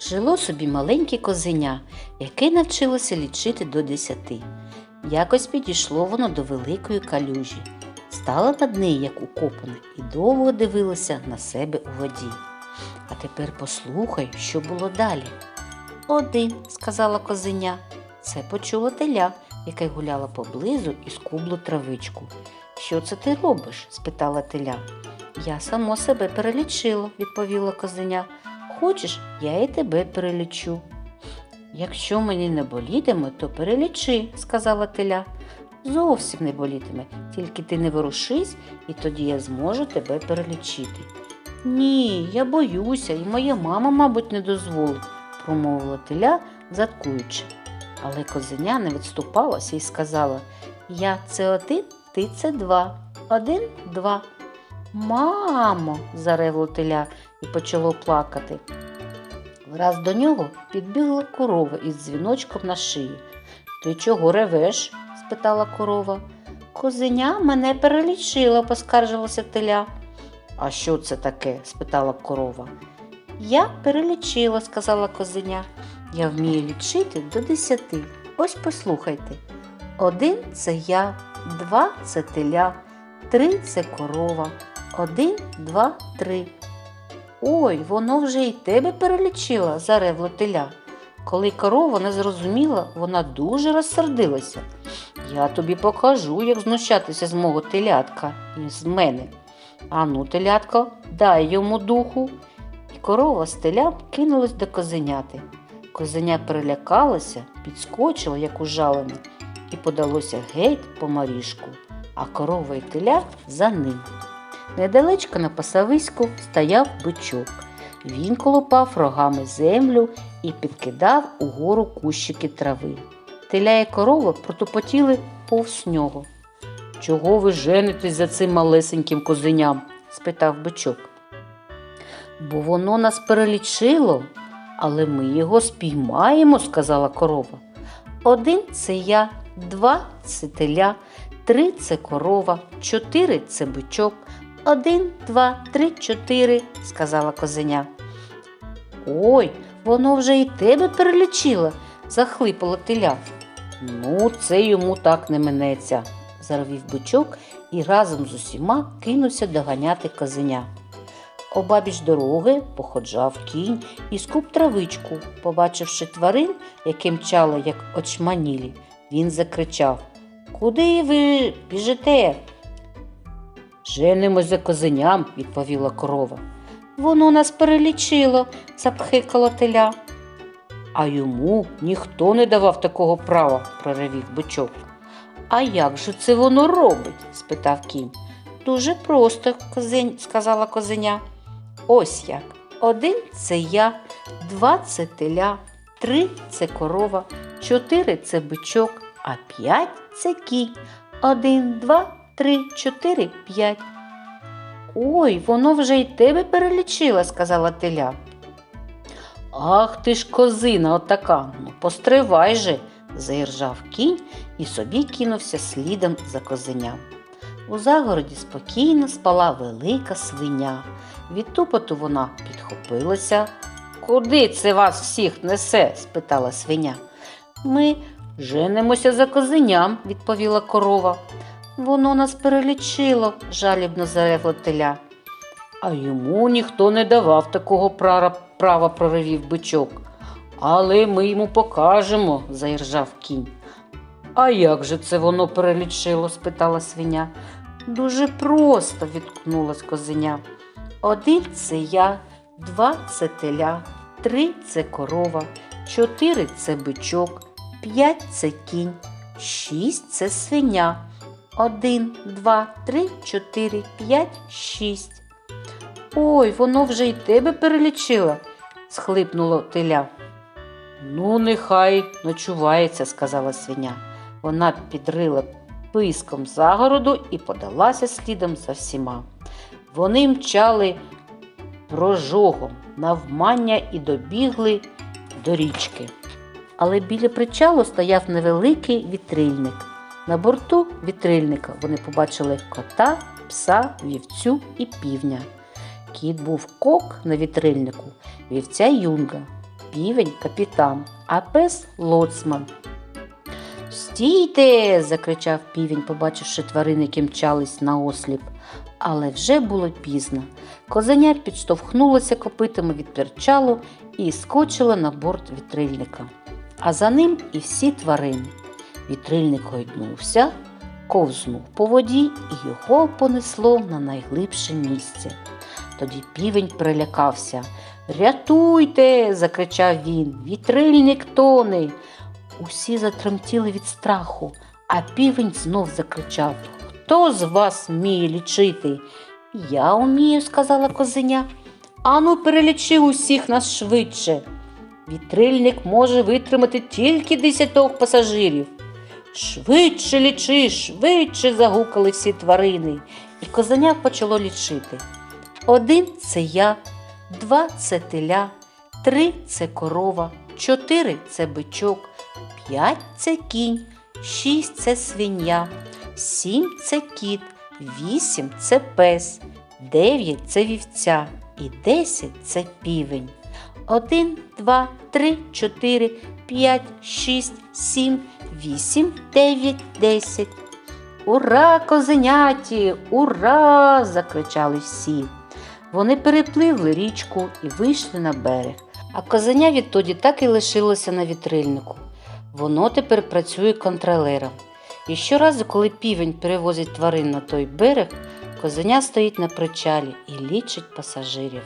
жило собі маленьке козеня, яке навчилося лічити до десяти. Якось підійшло воно до великої калюжі, стало над нею, як укопане, і довго дивилося на себе у воді. А тепер послухай, що було далі. Один, сказала козеня. Це почуло теля, яке гуляло поблизу і скубло травичку. Що це ти робиш? спитала теля. Я само себе перелічила, відповіла козеня. Хочеш, я і тебе перелічу. Якщо мені не болітиме, то перелічи, сказала теля. Зовсім не болітиме, тільки ти не ворушись, і тоді я зможу тебе перелічити. Ні, я боюся, і моя мама, мабуть, не дозволить, промовила теля, заткуючи. Але козеня не відступалася і сказала Я це один, ти це два. Один, два. Мамо, заревло теля і почало плакати. Враз до нього підбігла корова із дзвіночком на шиї. Ти чого ревеш? спитала корова. Козеня мене перелічила, поскаржилася теля. А що це таке? спитала корова. Я перелічила, сказала козеня. Я вмію лічити до десяти. Ось послухайте. Один це я, два це теля, три це корова. Один, два, три. Ой, воно вже й тебе перелічила, заревла теля. Коли корова не зрозуміла, вона дуже розсердилася. Я тобі покажу, як знущатися з мого телятка і з мене. Ану, телятко, дай йому духу. І корова з телям кинулась до козеняти. Козеня перелякалася, підскочила, як ужалене, і подалося геть по маріжку, а корова і теля за ним. Недалечко на пасовиську стояв бичок. Він колупав рогами землю і підкидав угору кущики трави. Теля і корова протупотіли повз нього. Чого ви женитесь за цим малесеньким козеням? спитав бичок. Бо воно нас перелічило, але ми його спіймаємо, сказала корова. Один це я, два це теля, три це корова, чотири це бичок. Один, два, три, чотири, сказала козеня. Ой, воно вже і тебе перелічило, захлипало теля. Ну, це йому так не минеться, зарвів бичок і разом з усіма кинувся доганяти козеня. Обабіч дороги походжав кінь і скуп травичку. Побачивши тварин, які мчали, як очманілі, він закричав Куди ви біжите? Женимось за козеням, відповіла корова. Воно нас перелічило, запхикало теля. А йому ніхто не давав такого права, проревів бичок. А як же це воно робить? спитав кінь. Дуже просто, козень, сказала козеня. Ось як. Один це я, два це теля, три це корова, чотири це бичок, а п'ять це кінь. Один, два, три, чотири, п'ять. Ой, воно вже й тебе перелічило, сказала теля. Ах ти ж козина отака, ну постривай же, заіржав кінь і собі кинувся слідом за козеням. У загороді спокійно спала велика свиня. Від тупоту вона підхопилася. Куди це вас всіх несе? спитала свиня. Ми женимося за козеням, відповіла корова. Воно нас перелічило, жалібно заревла теля. А йому ніхто не давав такого права, права проривів бичок. Але ми йому покажемо, заіржав кінь. А як же це воно перелічило? спитала свиня. Дуже просто, відкнулась козеня. Один це я, два це теля, три це корова, чотири це бичок, п'ять це кінь, шість це свиня. Один, два, три, чотири, п'ять, шість. Ой, воно вже й тебе перелічило, схлипнуло теля. Ну, нехай ночувається, сказала свиня. Вона підрила писком загороду і подалася слідом за всіма. Вони мчали прожогом навмання і добігли до річки. Але біля причалу стояв невеликий вітрильник. На борту вітрильника вони побачили кота, пса, вівцю і півня. Кіт був кок на вітрильнику, вівця юнга. півень капітан, а пес лоцман. Стійте. закричав півень, побачивши тварин, які мчались на осліп. Але вже було пізно. Козеня підштовхнулося копитами від перчалу і скочила на борт вітрильника. А за ним і всі тварини. Вітрильник гойднувся, ковзнув по воді і його понесло на найглибше місце. Тоді півень перелякався. Рятуйте. закричав він. Вітрильник тоне. Усі затремтіли від страху, а півень знов закричав Хто з вас вміє лічити? Я вмію, сказала козеня. Ану, перелічи усіх нас швидше. Вітрильник може витримати тільки десяток пасажирів. Швидше лічи, швидше. загукали всі тварини, і козеня почало лічити. Один це я, два це теля, три це корова, чотири це бичок, п'ять це кінь, шість це свиня, сім це кіт, вісім це пес, дев'ять це вівця і десять це півень. Один, два, три, чотири, п'ять, шість, сім, вісім, дев'ять, десять. Ура, козеняті! Ура! закричали всі. Вони перепливли річку і вийшли на берег. А козеня відтоді так і лишилося на вітрильнику. Воно тепер працює контролером. І щоразу, коли півень перевозить тварин на той берег, козеня стоїть на причалі і лічить пасажирів.